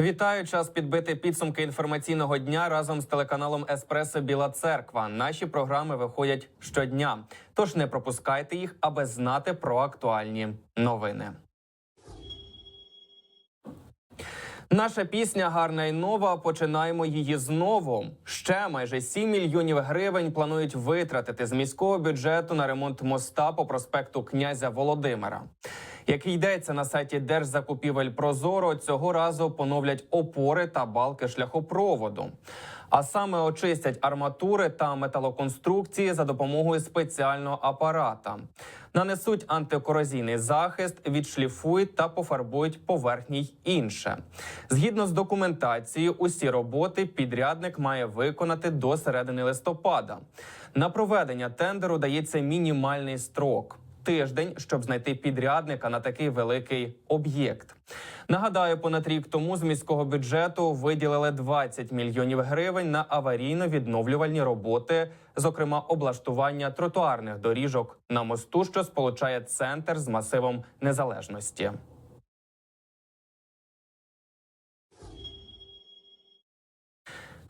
Вітаю! Час підбити підсумки інформаційного дня разом з телеканалом Еспресо Біла Церква. Наші програми виходять щодня. Тож не пропускайте їх, аби знати про актуальні новини. Наша пісня гарна і нова. Починаємо її знову. Ще майже 7 мільйонів гривень планують витратити з міського бюджету на ремонт моста по проспекту князя Володимира. Як йдеться на сайті Держзакупівель Прозоро, цього разу поновлять опори та балки шляхопроводу. А саме очистять арматури та металоконструкції за допомогою спеціального апарата. Нанесуть антикорозійний захист, відшліфують та пофарбують поверхні й інше. Згідно з документацією, усі роботи підрядник має виконати до середини листопада. На проведення тендеру дається мінімальний строк тиждень, щоб знайти підрядника на такий великий об'єкт. Нагадаю, понад рік тому з міського бюджету виділили 20 мільйонів гривень на аварійно-відновлювальні роботи, зокрема облаштування тротуарних доріжок на мосту, що сполучає центр з масивом незалежності.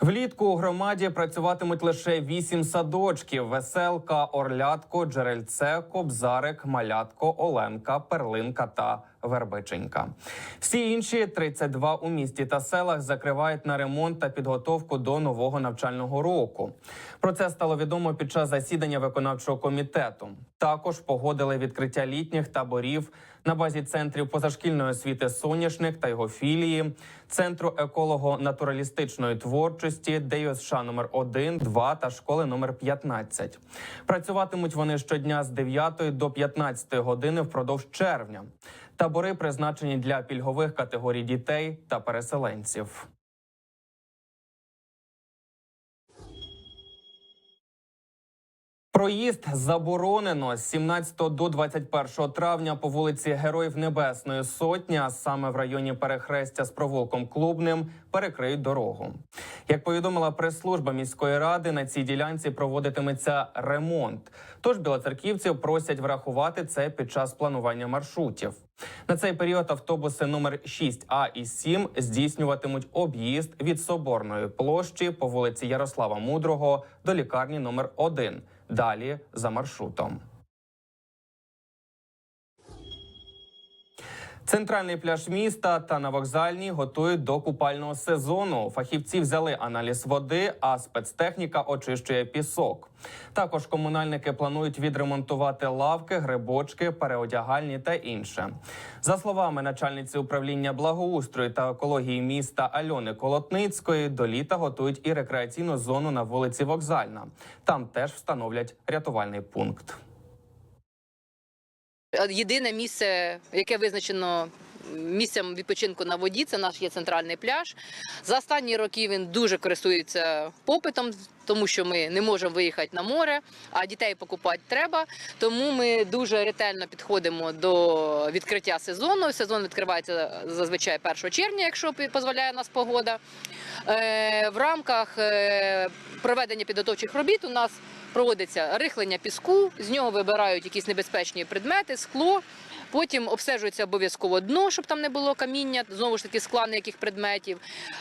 Влітку у громаді працюватимуть лише вісім садочків: веселка, орлятко, джерельце, кобзарик, малятко, оленка, перлинка та вербиченька. Всі інші 32 у місті та селах закривають на ремонт та підготовку до нового навчального року. Про це стало відомо під час засідання виконавчого комітету. Також погодили відкриття літніх таборів на базі центрів позашкільної освіти Соняшник та його філії, центру еколого-натуралістичної творчості, ДЮСШ номер 1, 2 та школи номер 15. Працюватимуть вони щодня з 9 до 15 години впродовж червня. Табори призначені для пільгових категорій дітей та переселенців. Проїзд заборонено з 17 до 21 травня по вулиці Героїв Небесної Сотні, а саме в районі перехрестя з провулком Клубним, перекриють дорогу. Як повідомила прес-служба міської ради, на цій ділянці проводитиметься ремонт. Тож білоцерківців просять врахувати це під час планування маршрутів. На цей період автобуси номер 6А і 7 здійснюватимуть об'їзд від Соборної площі по вулиці Ярослава Мудрого до лікарні номер 1 Далі за маршрутом. Центральний пляж міста та на вокзальній готують до купального сезону. Фахівці взяли аналіз води, а спецтехніка очищує пісок. Також комунальники планують відремонтувати лавки, грибочки, переодягальні та інше. За словами начальниці управління благоустрою та екології міста Альони Колотницької, до літа готують і рекреаційну зону на вулиці Вокзальна. Там теж встановлять рятувальний пункт. Єдине місце, яке визначено місцем відпочинку на воді, це наш є центральний пляж. За останні роки він дуже користується попитом, тому що ми не можемо виїхати на море, а дітей покупати треба. Тому ми дуже ретельно підходимо до відкриття сезону. Сезон відкривається зазвичай 1 червня, якщо дозволяє нас погода. Е, В рамках е, проведення підготовчих робіт у нас проводиться рихлення піску, з нього вибирають якісь небезпечні предмети, скло. Потім обстежується обов'язково дно, щоб там не було каміння, знову ж таки скла ніяких предметів.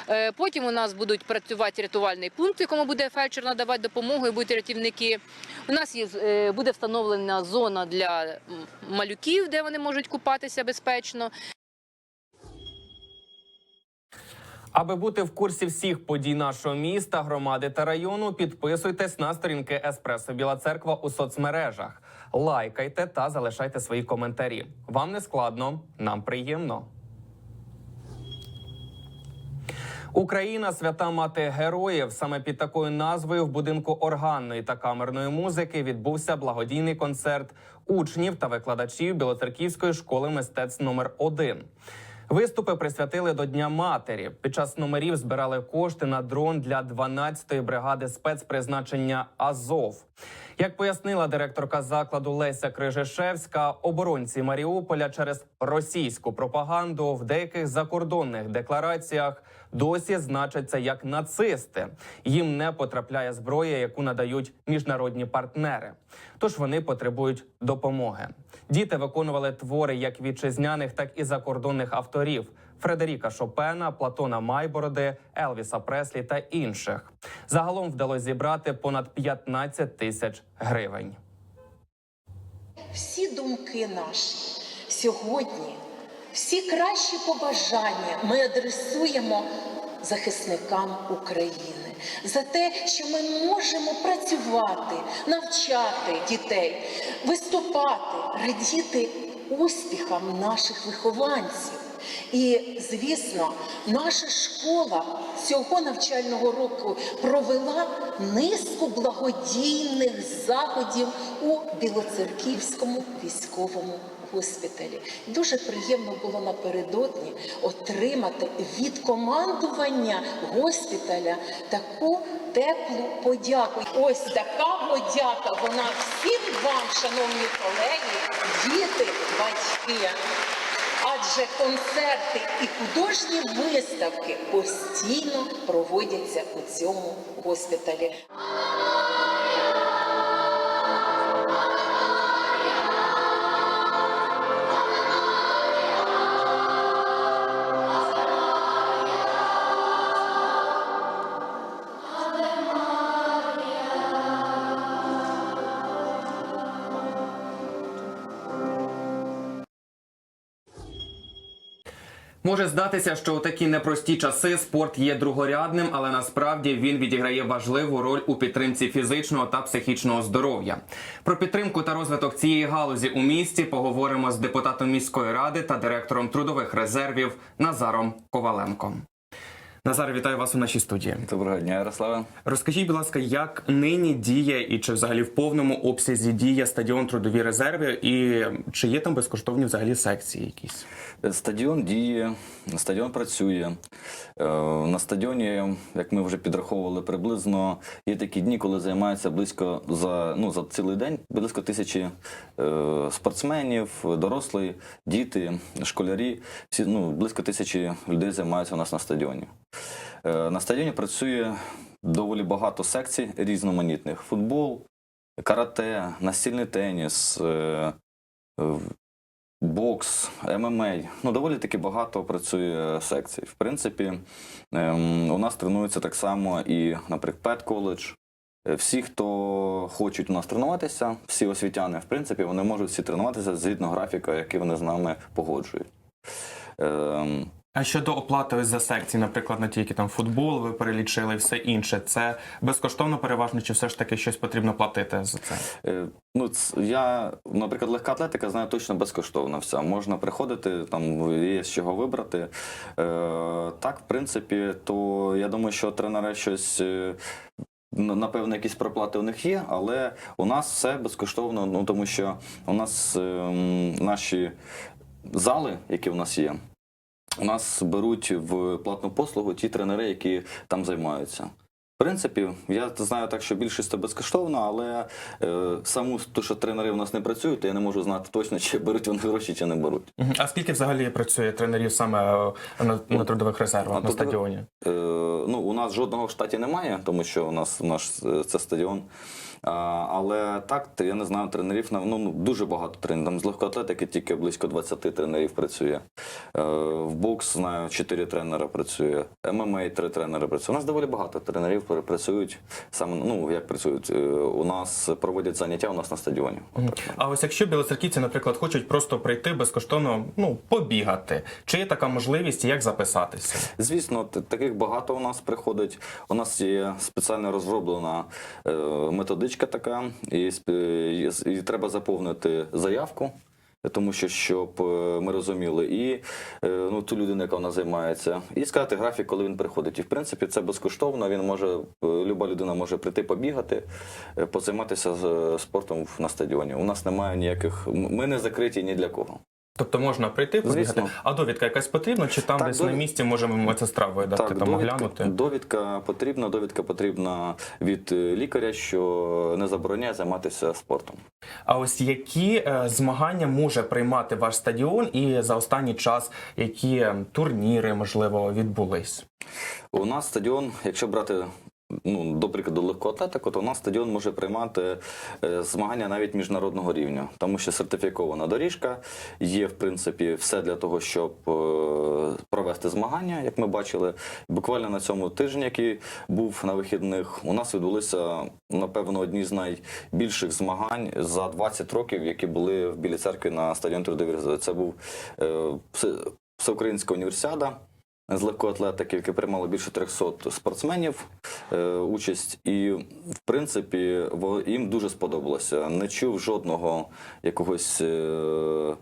Е, Потім у нас будуть працювати рятувальний пункт, якому буде фельдшер надавати допомогу, і будуть рятівники. У нас є е, буде встановлена зона для малюків, де вони можуть купатися безпечно. Аби бути в курсі всіх подій нашого міста, громади та району, підписуйтесь на сторінки Еспресо Біла Церква у соцмережах, лайкайте та залишайте свої коментарі. Вам не складно, нам приємно. Україна свята мати героїв. Саме під такою назвою в будинку органної та камерної музики відбувся благодійний концерт учнів та викладачів Білоцерківської школи мистецтв номер 1 Виступи присвятили до Дня матері. Під час номерів збирали кошти на дрон для 12-ї бригади спецпризначення Азов. Як пояснила директорка закладу Леся Крижишевська, оборонці Маріуполя через російську пропаганду в деяких закордонних деклараціях досі значаться як нацисти. Їм не потрапляє зброя, яку надають міжнародні партнери. Тож вони потребують допомоги. Діти виконували твори як вітчизняних, так і закордонних авторів. Фредеріка Шопена, Платона Майбороди, Елвіса Преслі та інших. Загалом вдалося зібрати понад 15 тисяч гривень. всі думки наші сьогодні, всі кращі побажання ми адресуємо захисникам України за те, що ми можемо працювати, навчати дітей, виступати, радіти успіхам наших вихованців. І, звісно, наша школа цього навчального року провела низку благодійних заходів у Білоцерківському військовому госпіталі. Дуже приємно було напередодні отримати від командування госпіталя таку теплу подяку. Ось така подяка. Вона всім вам, шановні колеги, діти, батьки. Адже концерти і художні виставки постійно проводяться у цьому госпіталі. Може здатися, що у такі непрості часи спорт є другорядним, але насправді він відіграє важливу роль у підтримці фізичного та психічного здоров'я. Про підтримку та розвиток цієї галузі у місті поговоримо з депутатом міської ради та директором трудових резервів Назаром Коваленком. Назар, вітаю вас у нашій студії. Доброго дня, Ярославе. Розкажіть, будь ласка, як нині діє і чи взагалі в повному обсязі діє стадіон трудові резерви, і чи є там безкоштовні взагалі секції якісь? Стадіон діє, стадіон працює. Е, На стадіоні, як ми вже підраховували, приблизно є такі дні, коли займається близько за ну за цілий день близько тисячі е, спортсменів, дорослі, діти, школярі. Всі ну близько тисячі людей займаються у нас на стадіоні. Е, На стадіоні працює доволі багато секцій різноманітних: футбол, карате, настільний теніс. е, Бокс, ММА, ну доволі таки багато працює секцій. В принципі, ем, у нас тренуються так само і, наприклад, Пет коледж. Всі, хто хочуть у нас тренуватися, всі освітяни, в принципі, вони можуть всі тренуватися згідно графіка, який вони з нами погоджують. А щодо оплати за секції, наприклад, на ті, які там футбол, ви перелічили і все інше, це безкоштовно переважно, чи все ж таки щось потрібно платити за це? Е, Ну, я, наприклад, легка атлетика знаю точно безкоштовна вся. Можна приходити, там є з чого вибрати. Е, так, в принципі, то я думаю, що тренери щось. е, Напевно, якісь проплати у них є, але у нас все безкоштовно, ну тому що у нас ем, наші зали, які у нас є, у нас беруть в платну послугу ті тренери, які там займаються. В принципі, я знаю так, що більшість це безкоштовно, але е, саму ту, що тренери у нас не працюють, то я не можу знати точно, чи беруть вони гроші, чи не беруть. А скільки взагалі працює тренерів саме е, на, на трудових резервах А на стадіоні? Е, ну, у нас жодного в штаті немає, тому що у нас наш е, це стадіон. Але так, я не знаю, тренерів ну, ну, дуже багато тренерів. Там з легкоатлетики тільки близько 20 тренерів працює. Е, в бокс знаю, 4 тренера працює, ММА 3 тренери працює. У нас доволі багато тренерів працюють саме, ну як працюють. е, у нас проводять заняття у нас на стадіоні. А ось якщо білоцерківці, наприклад, хочуть просто прийти безкоштовно, ну побігати, чи є така можливість, як записатися? Звісно, таких багато у нас приходить. У нас є спеціально розроблена е, методичка така, і, і і треба заповнити заявку. Тому що щоб е, ми розуміли і е, ну ту людину, яка вона займається, і сказати графік, коли він приходить. І в принципі це безкоштовно. Він може е, люба людина може прийти побігати, позайматися спортом на стадіоні. У нас немає ніяких. Ми не закриті ні для кого. Тобто можна прийти побігати, Звісно. а довідка якась потрібна, чи там Так, десь на місці можемо медсестра видати, там довідка, оглянути? довідка потрібна. Довідка потрібна від е, лікаря, що не забороняє займатися спортом. А ось які е, змагання може приймати ваш стадіон, і за останній час які е, турніри можливо відбулись? У нас стадіон, якщо брати ну, до прикладу, легкоатлетику, то у нас стадіон може приймати е, змагання навіть міжнародного рівня, тому що сертифікована доріжка, є в принципі все для того, щоб е, провести змагання, як ми бачили. Буквально на цьому тижні, який був на вихідних, у нас відбулися напевно одні з найбільших змагань за 20 років, які були в Білій церкві на стадіоні Трудові Резерви. Це був е, всеукраїнська універсіада з легкоатлетики, якій приймало більше 300 спортсменів е, участь, і в принципі їм дуже сподобалося. Не чув жодного якогось. Е,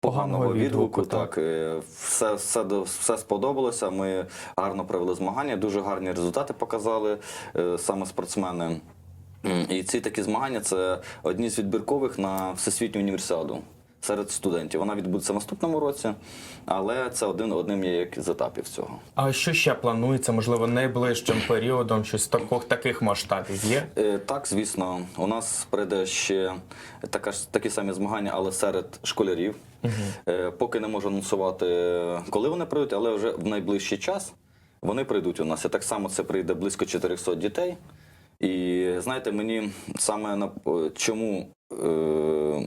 Поганого відгуку, відгуку, так е, все, все, все сподобалося. Ми гарно провели змагання, дуже гарні результати показали саме спортсмени. І ці такі змагання це одні з відбіркових на всесвітню універсіаду серед студентів. Вона відбудеться в наступному році, але це один одним є як з етапів цього. А що ще планується, можливо, найближчим періодом, щось таких, таких масштабів є? Е, Так, звісно, у нас прийде ще така такі самі змагання, але серед школярів. Е, Поки не можу анонсувати, коли вони прийдуть, але вже в найближчий час вони прийдуть у нас. І так само це прийде близько 400 дітей. І знаєте, мені саме на е, чому е,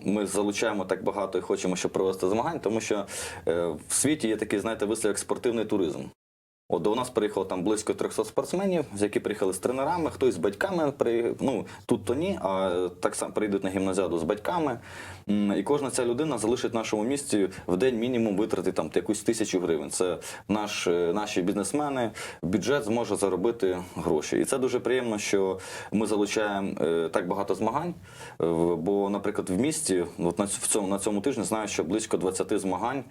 ми залучаємо так багато і хочемо, щоб провести змагань, тому що е, в світі є такий, знаєте, вислів як спортивний туризм. От до нас приїхало там близько 300 спортсменів, з які приїхали з тренерами, хтось з батьками при ну тут то ні, а так само прийдуть на гімназіаду з батьками. І кожна ця людина залишить нашому місті в день мінімум витрати там якусь тисячу гривень. Це наш, е, наші бізнесмени, бюджет зможе заробити гроші. І це дуже приємно, що ми залучаємо е, так багато змагань. Е, Бо, наприклад, в місті, от на цьому на цьому тижні знаю, що близько 20 змагань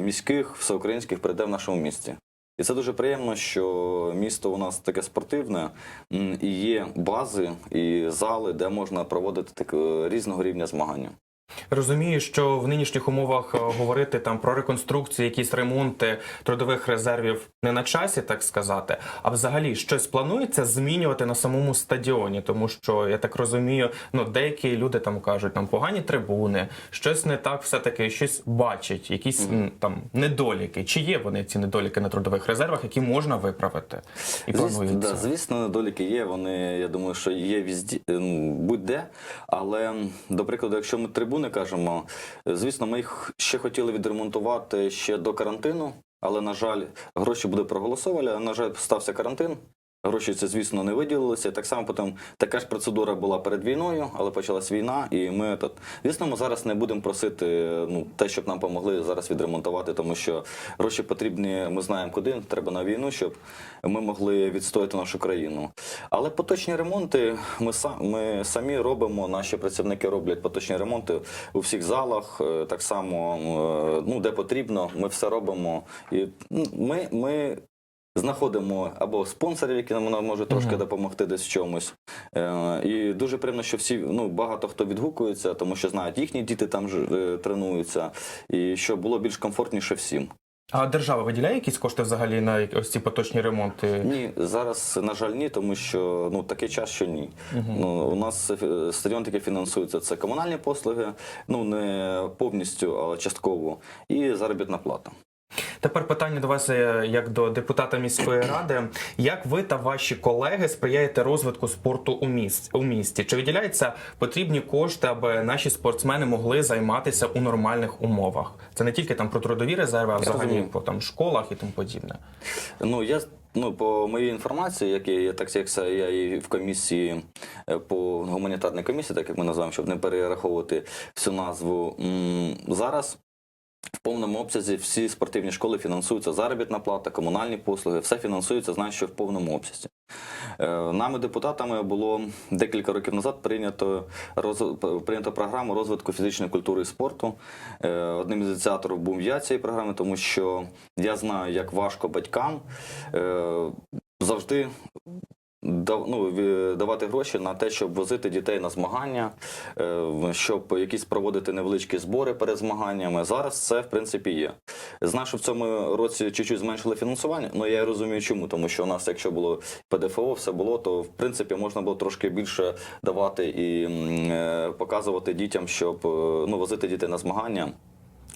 міських, всеукраїнських прийде в нашому місті. І це дуже приємно, що місто у нас таке спортивне, і є бази і зали, де можна проводити так, е, різного рівня змагання. Розумію, що в нинішніх умовах е, говорити там про реконструкцію, якісь ремонти трудових резервів не на часі, так сказати. А взагалі щось планується змінювати на самому стадіоні, тому що я так розумію, ну деякі люди там кажуть, там погані трибуни, щось не так, все таки щось бачать, якісь там недоліки. Чи є вони ці недоліки на трудових резервах, які можна виправити? І планується. да, звісно, недоліки є. Вони, я думаю, що є візді, ну, будь-де. Але, до прикладу, якщо ми трибуни кажемо, е, звісно, ми їх ще хотіли відремонтувати ще до карантину, але, на жаль, гроші були проголосовані, на жаль, стався карантин. Гроші це, звісно, не виділилися. Так само потім така ж процедура була перед війною, але почалась війна, і ми тут. Звісно, ми зараз не будемо просити ну, те, щоб нам допомогли зараз відремонтувати, тому що гроші потрібні, ми знаємо куди. Треба на війну, щоб ми могли відстояти нашу країну. Але поточні ремонти ми, ми самі робимо, наші працівники роблять поточні ремонти у всіх залах, е, так само, е, ну, де потрібно, ми все робимо. І ну, ми, ми знаходимо або спонсорів, які нам можуть трошки Мгм. допомогти десь в чомусь. Е, І дуже приємно, що всі ну багато хто відгукується, тому що знають, їхні діти там ж е, тренуються, і щоб було більш комфортніше всім. А держава виділяє якісь кошти взагалі на ось ці поточні ремонти? Ні, зараз на жаль, ні, тому що ну такий час, що ні. Ну у нас е, стадіон таки фінансується це комунальні послуги, ну не повністю, але частково, і заробітна плата. Тепер питання до вас е, як до депутата міської ради. Як ви та ваші колеги сприяєте розвитку спорту у місті? У місті? Чи виділяються потрібні кошти, аби наші спортсмени могли займатися у нормальних умовах? Це не тільки там про трудові резерви, а взагалі по там школах і тому подібне. Ну я ну по моїй інформації, як я, я так як я і в комісії е, по гуманітарній комісії, так як ми називаємо, щоб не перераховувати всю назву зараз. В повному обсязі всі спортивні школи фінансуються заробітна плата, комунальні послуги, все фінансується, знаю, що в повному обсязі. Е, Нами, депутатами, було декілька років назад прийнято, роз- прийнято програму розвитку фізичної культури і спорту. Е, Одним із ініціаторів був я цієї програми, тому що я знаю, як важко батькам е, завжди ну, давати гроші на те, щоб возити дітей на змагання, е, щоб якісь проводити невеличкі збори перед змаганнями. Зараз це в принципі є. Знаю, що в цьому році чуть-чуть зменшили фінансування. Ну я розумію, чому, тому що у нас, якщо було ПДФО, все було, то в принципі можна було трошки більше давати і е, показувати дітям, щоб е, ну возити дітей на змагання.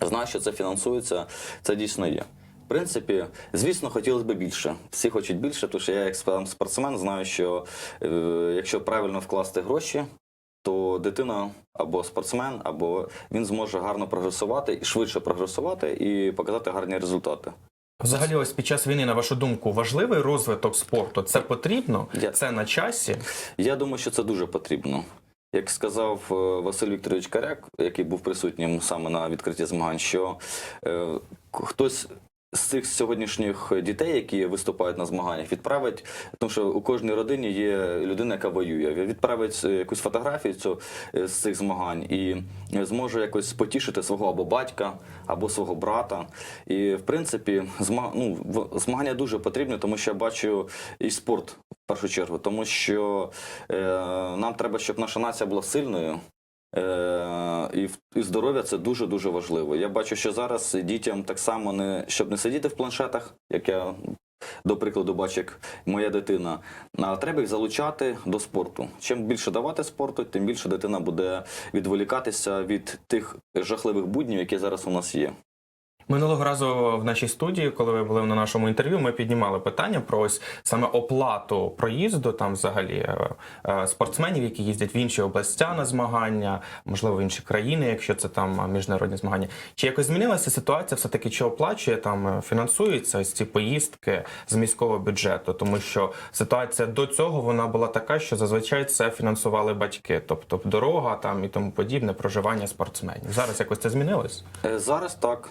Знаю, що це фінансується, це дійсно є. Принципі, звісно, хотілося б більше. Всі хочуть більше, тому що я як спортсмен знаю, що е, якщо правильно вкласти гроші, то дитина або спортсмен, або він зможе гарно прогресувати і швидше прогресувати і показати гарні результати. Взагалі, ось під час війни, на вашу думку, важливий розвиток спорту. Це потрібно, Я- це на часі. Я думаю, що це дуже потрібно. Як сказав е, Василь Вікторович Каряк, який був присутнім саме на відкритті змагань, що е, хтось з цих сьогоднішніх дітей, які виступають на змаганнях, відправить, тому що у кожній родині є людина, яка воює. Відправить е, якусь фотографію цю, е, з цих змагань і е, зможе якось потішити свого або батька, або свого брата. І в принципі, зма... ну, змагання дуже потрібні, тому що я бачу і спорт в першу чергу, тому що е, нам треба, щоб наша нація була сильною. Е, і, здоров'я це дуже дуже важливо. Я бачу, що зараз дітям так само не щоб не сидіти в планшетах, як я до прикладу бачу, як моя дитина. А треба їх залучати до спорту. Чим більше давати спорту, тим більше дитина буде відволікатися від тих жахливих буднів, які зараз у нас є. Минулого разу в нашій студії, коли ви були на нашому інтерв'ю, ми піднімали питання про ось саме оплату проїзду там взагалі е, е, спортсменів, які їздять в інші областя на змагання, можливо, в інші країни, якщо це там міжнародні змагання. Чи якось змінилася ситуація? Все таки чи оплачує там е, фінансуються ось ці поїздки з міського бюджету? Тому що ситуація до цього вона була така, що зазвичай це фінансували батьки, тобто дорога там і тому подібне, проживання спортсменів. Зараз якось це змінилось? Зараз так.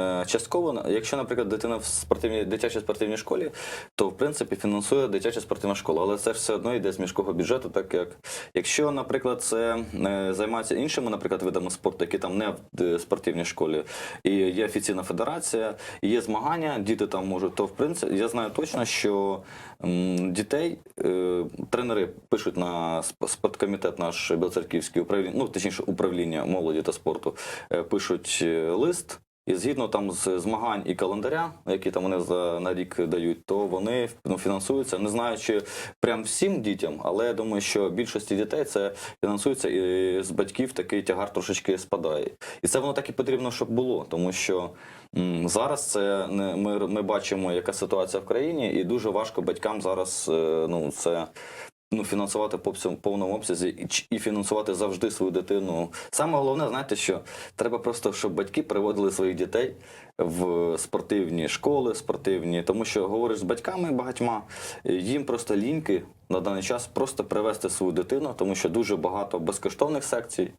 Е, Частково, якщо, наприклад, дитина в спортивній дитячій спортивній школі, то в принципі фінансує дитяча спортивна школа, але це все одно йде з міського бюджету, так як якщо, наприклад, це е, займаються іншими, наприклад, видами спорту, які там не в е, спортивній школі, і є офіційна федерація, і є змагання, діти там можуть, то в принципі я знаю точно, що дітей тренери пишуть на сп- спорткомітет наш Білоцерківський управління, ну точніше управління молоді та спорту, пишуть лист. І згідно там з змагань і календаря, які там вони за на рік дають, то вони ну, фінансуються. Не знаю, чи прям всім дітям, але я думаю, що більшості дітей це фінансується і з батьків такий тягар трошечки спадає. І це воно так і потрібно, щоб було, тому що зараз це не ми, ми бачимо, яка ситуація в країні, і дуже важко батькам зараз е, ну це. Ну, фінансувати по повному обсязі і, і фінансувати завжди свою дитину. Саме головне, знаєте, що треба просто, щоб батьки приводили своїх дітей в спортивні школи, спортивні, тому що говориш з батьками багатьма, е, їм просто ліньки на даний час просто привести свою дитину, тому що дуже багато безкоштовних секцій.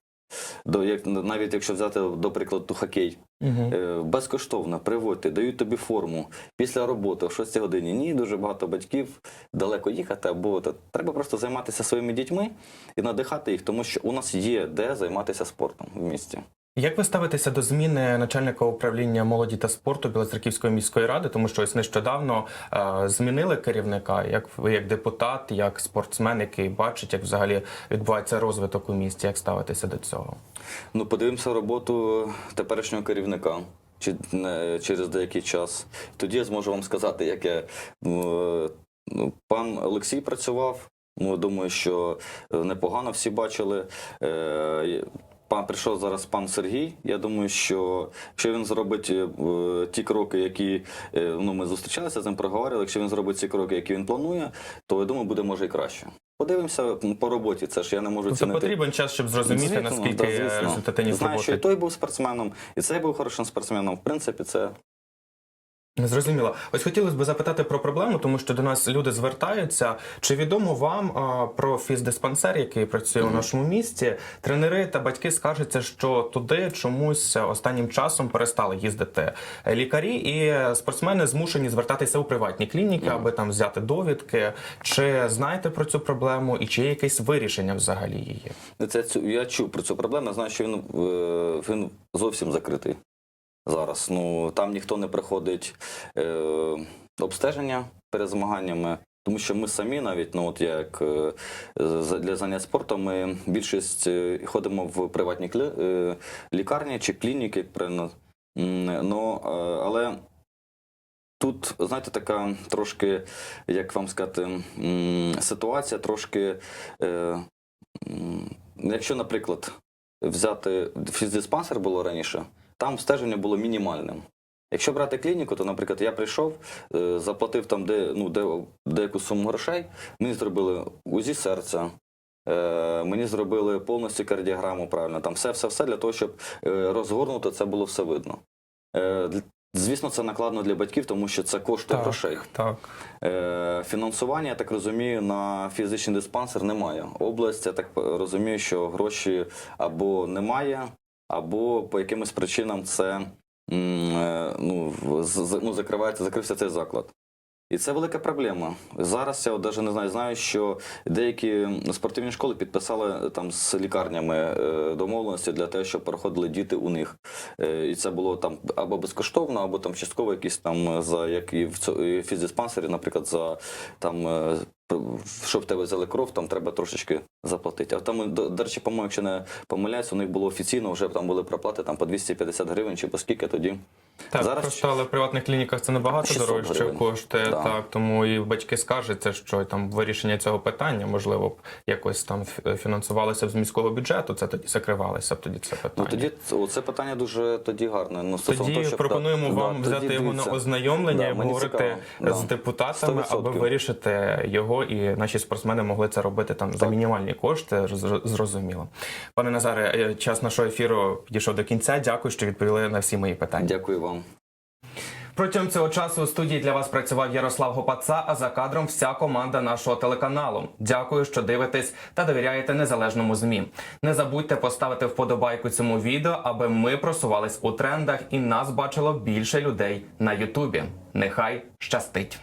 До як навіть якщо взяти до прикладу хокей, Угу. Безкоштовно приводьте, дають тобі форму після роботи о 6 годині. Ні, дуже багато батьків далеко їхати, або та- треба просто займатися своїми дітьми і надихати їх, тому що у нас є де займатися спортом в місті. Як ви ставитеся до зміни начальника управління молоді та спорту Білоцерківської міської ради? Тому що ось нещодавно е, змінили керівника, як ви як депутат, як спортсмен, який бачить, як взагалі відбувається розвиток у місті. Як ставитеся до цього? Ну, подивимося роботу теперішнього керівника. Чи через деякий час. Тоді я зможу вам сказати, як я е, ну, пан Олексій працював. Ну, думаю, що е, непогано всі бачили. Пан прийшов зараз пан Сергій. Я думаю, що якщо він зробить е, ті кроки, які е, ну ми зустрічалися з ним, проговорили. Якщо він зробить ці кроки, які він планує, то я думаю, буде може і краще. Подивимося по роботі. Це ж я не можу Тобто цінити. потрібен час, щоб зрозуміти Звісно, наскільки результативність Знаю, що і той був спортсменом, і цей був хорошим спортсменом. В принципі, це Зрозуміло. Ось хотілося б запитати про проблему, тому що до нас люди звертаються. Чи відомо вам а, про фіздиспансер, який працює у нашому місті? Тренери та батьки скаржаться, що туди чомусь останнім часом перестали їздити лікарі, і спортсмени змушені звертатися у приватні клініки, аби там взяти довідки. Чи знаєте про цю проблему, і чи є якесь вирішення взагалі її? Це я чув про цю проблему. Я знаю, що він, е, він зовсім закритий зараз. Ну там ніхто не приходить е, обстеження перед змаганнями. Тому що ми самі навіть, ну от як е, для занять спортом, ми більшість е, ходимо в приватні клі- е, лікарні чи клініки, як. Ну, але тут, знаєте, така трошки, як вам сказати, ситуація трошки. Якщо, наприклад, взяти фіздиспансер було раніше, там обстеження було мінімальним. Якщо брати клініку, то, наприклад, я прийшов, е, заплатив там де, ну, де, деяку суму грошей, мені зробили УЗІ серця, е, мені зробили повністю кардіограму правильно, там все-все-все для того, щоб е, розгорнуто це було все видно. Е, Звісно, це накладно для батьків, тому що це коштує грошей. Так. Е, Фінансування, я так розумію, на фізичний диспансер немає. Область, я так розумію, що гроші або немає, або по якимось причинам це е, ну, ну, закривається, закрився цей заклад. І це велика проблема. Зараз я навіть не знаю, знаю, що деякі спортивні школи підписали там з лікарнями е, домовленості для того, щоб переходили діти у них. Е, І це було там або безкоштовно, або там частково якісь там е, за як і в цьо- і в фіздиспансері, наприклад, за там. Е, Щоб в тебе взяли кров, там треба трошечки заплатити. А там, до, до речі, по-моєму, якщо не помиляюсь, у них було офіційно, вже там були проплати там по 250 гривень чи по скільки тоді. Так, Зараз просто але в приватних клініках це набагато дорожче коштує. Да. Так, тому і батьки скаржаться, що там вирішення цього питання, можливо, б якось там фінансувалося б з міського бюджету, це тоді закривалося б тоді це питання. Ну тоді це питання дуже тоді гарне. Ну, Тоді того, щоб, пропонуємо да, вам да, взяти тоді його на ознайомлення Да, і мені обговорити цікаво. Да. з депутатами, аби 100%. вирішити його, і наші спортсмени могли це робити там за мінімальні кошти. Зрозуміло. Пане Назаре, е, час нашого ефіру підійшов до кінця. Дякую, що відповіли на всі мої питання. Дякую вам. Протягом цього часу у студії для вас працював Ярослав Гопаца, а за кадром вся команда нашого телеканалу. Дякую, що дивитесь та довіряєте незалежному змі. Не забудьте поставити вподобайку цьому відео, аби ми просувались у трендах і нас бачило більше людей на Ютубі. Нехай щастить!